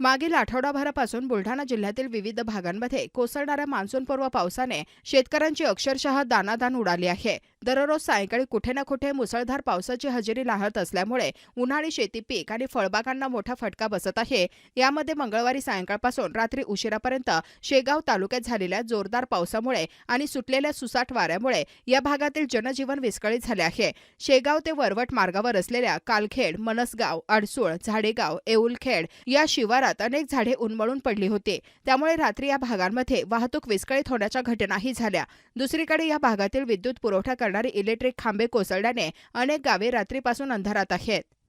मागील आठवडाभरापासून बुलढाणा जिल्ह्यातील विविध भागांमध्ये कोसळणाऱ्या मान्सूनपूर्व पावसाने शेतकऱ्यांची अक्षरशः दानादान उडाली आहे. दररोज सायंकाळी कुठे ना कुठे मुसळधार पावसाची हजेरी लाहत असल्यामुळे उन्हाळी शेती पीक आणि फळबागांना मोठा फटका बसत आहे. यामध्ये मंगळवारी सायंकाळपासून रात्री उशिरापर्यंत शेगाव तालुक्यात झालेल्या जोरदार पावसामुळे आणि सुटलेल्या सुसाट वाऱ्यामुळे या भागातील जनजीवन विस्कळीत झाले आहे. शेगाव ते वरवट मार्गावर असलेल्या कालखेड मनसगाव अडसूळ झाडेगाव येऊलखेड या शिवारात अनेक झाडे उन्मळून पडली होती. त्यामुळे रात्री या भागांमध्ये वाहतूक विस्कळीत होण्याच्या घटनाही झाल्या. दुसरीकडे या भागातील विद्युत पुरवठा करणारे इलेक्ट्रिक खांबे कोसळल्याने अनेक गावे रात्रीपासून अंधारात आहेत.